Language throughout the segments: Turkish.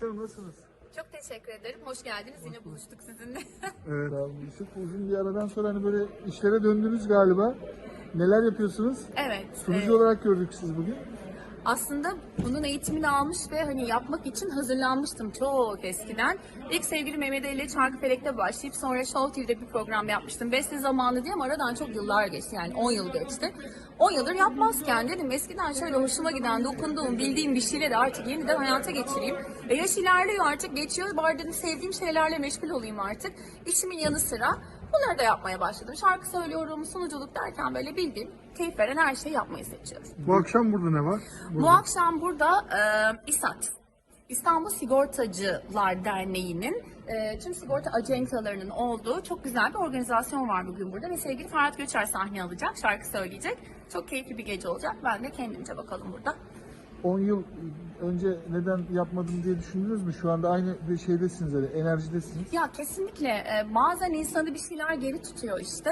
Hanım nasılsınız? Çok teşekkür ederim. Hoş geldiniz. Yine buluştuk sizinle. Evet abi. Çok uzun bir aradan sonra hani böyle işlere döndünüz galiba. Neler yapıyorsunuz? evet. Sunucu e, olarak gördük siz bugün. Aslında bunun eğitimini almış ve hani yapmak için hazırlanmıştım çok eskiden. İlk sevgili Mehmet Ali ile Çarkıfelek'te başlayıp sonra Show TV'de bir program yapmıştım. Beste zamanı diye aradan çok yıllar geçti yani 10 yıl geçti. 10 yıldır yapmazken dedim eskiden şöyle hoşuma giden, dokunduğum, bildiğim bir şeyle de artık yeniden hayata geçireyim. E yaş ilerliyor artık geçiyor. Bari sevdiğim şeylerle meşgul olayım artık. İşimin yanı sıra bunları da yapmaya başladım. Şarkı söylüyorum, sunuculuk derken böyle bildiğim, keyif veren her şeyi yapmayı seçiyorum. Bu akşam burada ne var? Bu akşam burada e, İSAT, İstanbul Sigortacılar Derneği'nin e, tüm sigorta acenkalarının olduğu çok güzel bir organizasyon var bugün burada ve sevgili Ferhat Göçer sahne alacak, şarkı söyleyecek. Çok keyifli bir gece olacak. Ben de kendimce bakalım burada. 10 yıl önce neden yapmadım diye düşündünüz mü? Şu anda aynı bir şeydesiniz öyle, enerjidesiniz. Ya kesinlikle e, bazen insanı bir şeyler geri tutuyor işte.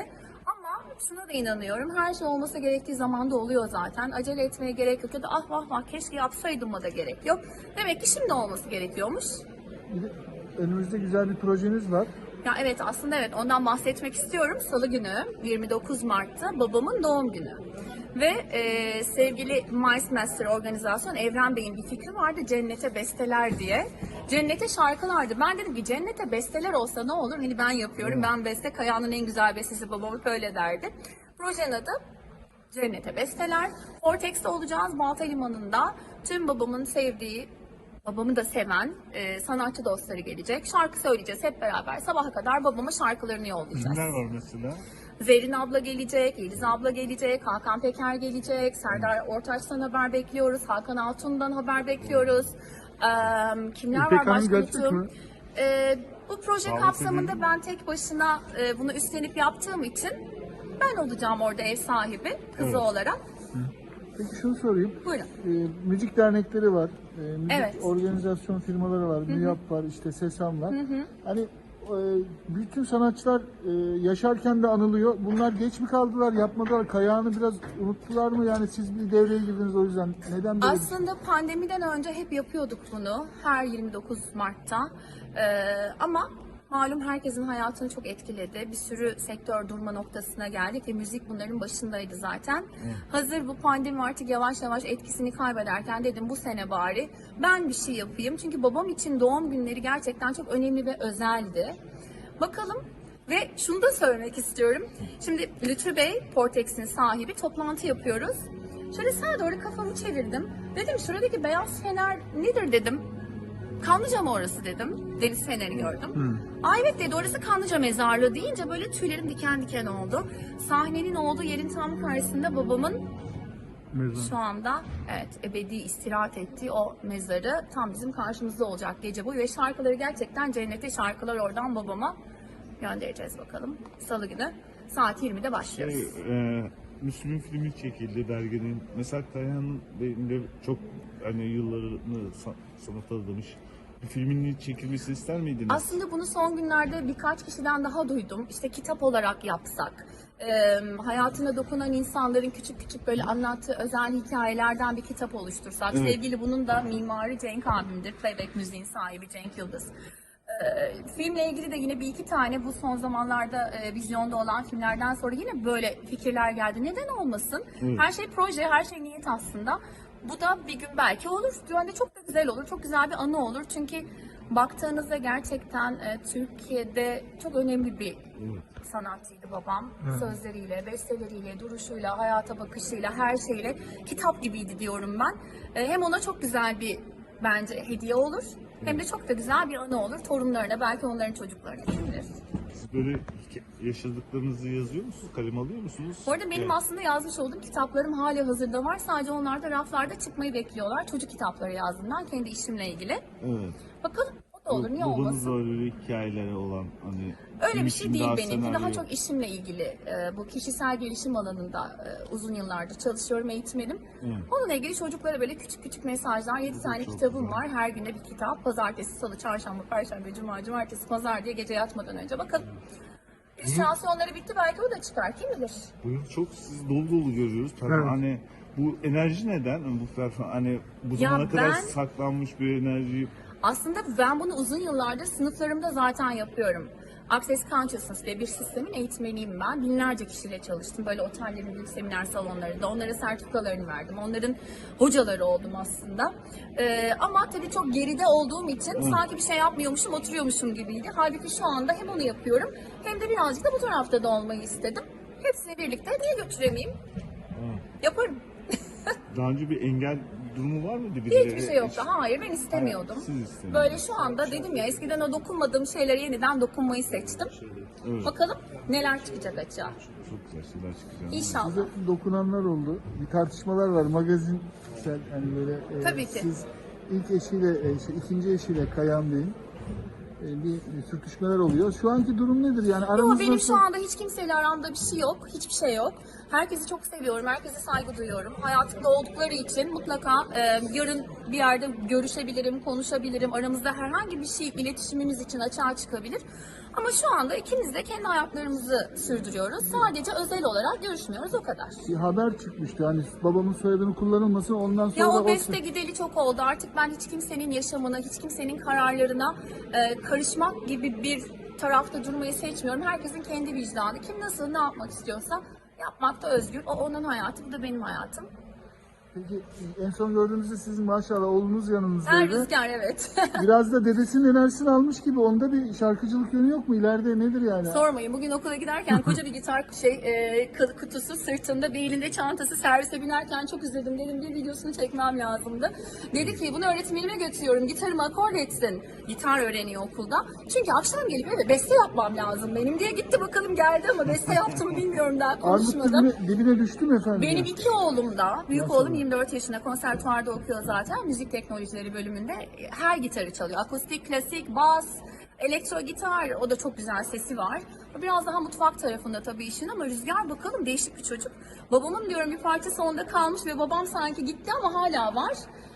Şuna da inanıyorum. Her şey olması gerektiği zamanda oluyor zaten. Acele etmeye gerek yok ya da ah vah vah keşke yapsaydım da gerek yok. Demek ki şimdi olması gerekiyormuş. Önümüzde güzel bir projeniz var. Ya evet aslında evet ondan bahsetmek istiyorum. Salı günü 29 Mart'ta babamın doğum günü. Ve e, sevgili Mice Master organizasyon Evren Bey'in bir fikri vardı Cennete Besteler diye. Cennete şarkılardı. Ben dedim ki cennete besteler olsa ne olur? Hani ben yapıyorum. Ben beste Kaya'nın en güzel bestesi babamı böyle derdi. Projenin adı Cennete Besteler. Portex'te olacağız Balta Limanı'nda. Tüm babamın sevdiği, babamı da seven e, sanatçı dostları gelecek. Şarkı söyleyeceğiz hep beraber. Sabaha kadar babama şarkılarını yollayacağız. Kimler var mesela? Zerrin abla gelecek, Yeliz abla gelecek, Hakan Peker gelecek, Serdar Ortaç'tan haber bekliyoruz, Hakan Altun'dan haber bekliyoruz. Ee, kimler İpek var Hanım gelecek? Ee, bu proje Davet kapsamında ben tek başına e, bunu üstlenip yaptığım için ben olacağım orada ev sahibi, kızı Evet. olarak. Peki şunu sorayım. Buyurun. Ee, müzik dernekleri var, e, müzik Evet. organizasyon firmaları var, MÜYAP var, işte SESAM var. Hani bütün sanatçılar e, yaşarken de anılıyor. Bunlar geç mi kaldılar, yapmadılar, kayağını biraz unuttular mı? Yani siz bir devreye girdiniz o yüzden. Neden böyle şey? Aslında pandemiden önce hep yapıyorduk bunu her 29 Mart'ta. Ee, ama malum herkesin hayatını çok etkiledi. Bir sürü sektör durma noktasına geldik ve müzik bunların başındaydı zaten. Hazır bu pandemi artık yavaş yavaş etkisini kaybederken dedim bu sene bari ben bir şey yapayım. Çünkü babam için doğum günleri gerçekten çok önemli ve özeldi. Bakalım ve şunu da söylemek istiyorum. Şimdi Lütfü Bey, Portex'in sahibi, toplantı yapıyoruz. Şöyle sağa doğru kafamı çevirdim. Dedim şuradaki beyaz fener nedir dedim. Kanlıca mı orası dedim. Deniz feneri gördüm. Aa evet dedi orası Kanlıca mezarlığı deyince böyle tüylerim diken diken oldu. Sahnenin olduğu yerin tam karşısında babamın Mezun. şu anda evet ebedi istirahat ettiği o mezarı tam bizim karşımızda olacak gece boyu ve şarkıları gerçekten cennete şarkılar oradan babama göndereceğiz bakalım. Salı günü saat 20'de başlıyoruz. Şey, e, Müslüm'ün filmi çekildi derginin. Mesela Kayhan Bey'in de çok hani yıllarını sa- sanata adamış. Bir filmin çekilmesini ister miydiniz? Aslında bunu son günlerde birkaç kişiden daha duydum. İşte kitap olarak yapsak, e, hayatına dokunan insanların küçük küçük böyle anlattığı özel hikayelerden bir kitap oluştursak. Evet. Sevgili bunun da mimarı Cenk abimdir. Playback müziğin sahibi Cenk Yıldız. E, filmle ilgili de yine bir iki tane bu son zamanlarda e, vizyonda olan filmlerden sonra yine böyle fikirler geldi. Neden olmasın? Evet. Her şey proje, her şey niyet aslında. Bu da bir gün belki olur. Bence çok da güzel olur. Çok güzel bir anı olur. Çünkü baktığınızda gerçekten e, Türkiye'de çok önemli bir sanatçıydı babam. Sözleriyle, besteleriyle, duruşuyla, hayata bakışıyla, her şeyle kitap gibiydi diyorum ben. E, hem ona çok güzel bir bence hediye olur. Hem de çok da güzel bir anı olur. Torunlarına, belki onların çocuklarına bilir. Siz böyle yaşadıklarınızı yazıyor musunuz? Kalem alıyor musunuz? Bu arada benim Evet. aslında yazmış olduğum kitaplarım hala hazırda var. Sadece onlar da raflarda çıkmayı bekliyorlar. Çocuk kitapları yazdım ben kendi işimle ilgili. Evet. Bakalım da olur niye olmasın. da öyle hikayeleri olan hani Öyle bir şey değil benimki. Daha çok işimle ilgili. Ee, bu kişisel gelişim alanında e, uzun yıllardır çalışıyorum, eğitmenim. Evet. Onunla ilgili çocuklara böyle küçük küçük mesajlar, 7 tane çok kitabım güzel. var. Her günde bir kitap. Pazartesi, salı, çarşamba, perşembe, cuma, cumartesi, pazar diye gece yatmadan önce. Bakalım. İllüstrasyonları bitti belki o da çıkar. Kim bilir? Bu yıl çok siz dolu dolu görüyoruz. Tabii Evet. hani bu enerji neden? Bu perform hani bu Ya zamana kadar ben- saklanmış bir enerji Aslında ben bunu uzun yıllardır sınıflarımda zaten yapıyorum. Access Consciousness diye bir sistemin eğitmeniyim ben. Binlerce kişiyle çalıştım. Böyle otellerin büyük seminer salonlarında. Onlara sertifikalarını verdim. Onların hocaları oldum aslında. Ee, ama tabii çok geride olduğum için sanki bir şey yapmıyormuşum, oturuyormuşum gibiydi. Halbuki şu anda hem onu yapıyorum hem de birazcık da bu tarafta da olmayı istedim. Hepsini birlikte niye götüremeyeyim? Yaparım. Daha önce bir engel durumu var mıydı? Birileri- Hiçbir şey yoktu. Hayır ben istemiyordum. Siz istemiyordunuz. Böyle şu anda dedim ya eskiden o dokunmadığım şeylere yeniden dokunmayı seçtim. Evet. Bakalım neler çıkacak açığa. Çok güzel şeyler çıkacak. İnşallah. Size dokunanlar oldu. Bir tartışmalar var. Magazinsel hani böyle e, Tabii ki. siz ilk eşiyle, e, şey, ikinci eşiyle Kayan Bey'in bir, bir sürtüşmeler oluyor. Şu anki durum nedir? Yani aranızda benim şu anda hiç kimseyle aramda bir şey yok. Hiçbir şey yok. Herkesi çok seviyorum. Herkese saygı duyuyorum. Hayatımda oldukları için mutlaka e, yarın bir yerde görüşebilirim, konuşabilirim. Aramızda herhangi bir şey iletişimimiz için açığa çıkabilir. Ama şu anda ikimiz de kendi hayatlarımızı sürdürüyoruz. Sadece özel olarak görüşmüyoruz o kadar. bir haber çıkmıştı. Hani babamın soyadını kullanılmasın ondan sonra Ya o beste gideli çok oldu. Artık ben hiç kimsenin yaşamına, hiç kimsenin kararlarına e, karışmak gibi bir tarafta durmayı seçmiyorum. Herkesin kendi vicdanı. Kim nasıl ne yapmak istiyorsa yapmakta özgür. O onun hayatı, bu da benim hayatım. Peki en son gördüğümüzde sizin maşallah oğlunuz yanınızdaydı. rüzgar evet. Biraz da dedesinin enerjisini almış gibi. Onda bir şarkıcılık yönü yok mu? İleride nedir yani? Sormayın. Bugün okula giderken koca bir gitar şey e, kutusu sırtında, bir elinde çantası servise binerken çok üzüldüm. Dedim bir videosunu çekmem lazımdı. Dedi ki bunu öğretmenime götürüyorum. Gitarımı akord etsin. Gitar öğreniyor okulda. Çünkü akşam gelip eve beste yapmam lazım benim diye gitti bakalım geldi ama beste yaptığımı bilmiyorum daha Armut konuşmadım. dibine, dibine düştü mü efendim? Benim iki oğlum da, büyük Maşallah. oğlum 24 yaşında konservatuvarda okuyor zaten. Müzik teknolojileri bölümünde her gitarı çalıyor. Akustik, klasik, bas, elektro gitar. O da çok güzel sesi var. Biraz daha mutfak tarafında tabii işin ama Rüzgar bakalım değişik bir çocuk. Babamın diyorum bir parçası onda kalmış ve babam sanki gitti ama hala var.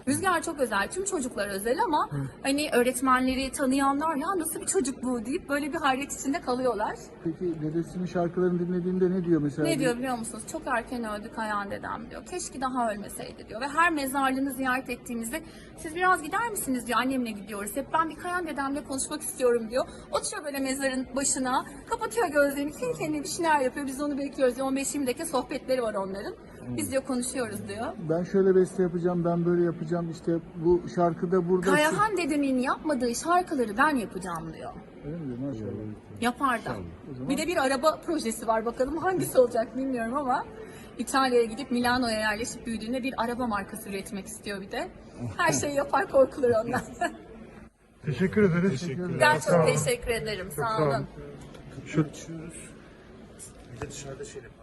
Rüzgar çok özel. Tüm çocuklar özel ama hani öğretmenleri tanıyanlar ya nasıl bir çocuk bu deyip böyle bir hayret içinde kalıyorlar. Peki dedesinin şarkılarını dinlediğinde ne diyor mesela? Ne diyor biliyor musunuz? Çok erken öldü Kayan dedem diyor. Keşke daha ölmeseydi diyor. Ve her mezarlığını ziyaret ettiğimizde siz biraz gider misiniz diyor. Annemle gidiyoruz. Hep ben bir Kayan dedemle konuşmak istiyorum diyor. Oturuyor böyle mezarın başına. Kapatıyor gözlerini. Kendi kendine bir şeyler yapıyor. Biz onu bekliyoruz. diyor. 15-20 dakika sohbetleri var onların. Biz diyor konuşuyoruz diyor. Ben şöyle beste yapacağım, ben böyle yapacağım. İşte bu şarkıda burada... Kayahan dedemin yapmadığı şarkıları ben yapacağım diyor. Öyle mi? Maşallah. Yapar da. Bir de bir araba projesi var bakalım hangisi olacak bilmiyorum ama İtalya'ya gidip Milano'ya yerleşip büyüdüğünde bir araba markası üretmek istiyor bir de. Her şeyi yapar korkulur ondan. Teşekkür ederiz. Teşekkür ederim. ben çok teşekkür ederim. Sağ olun. Şu Bir de dışarıda şey yapalım.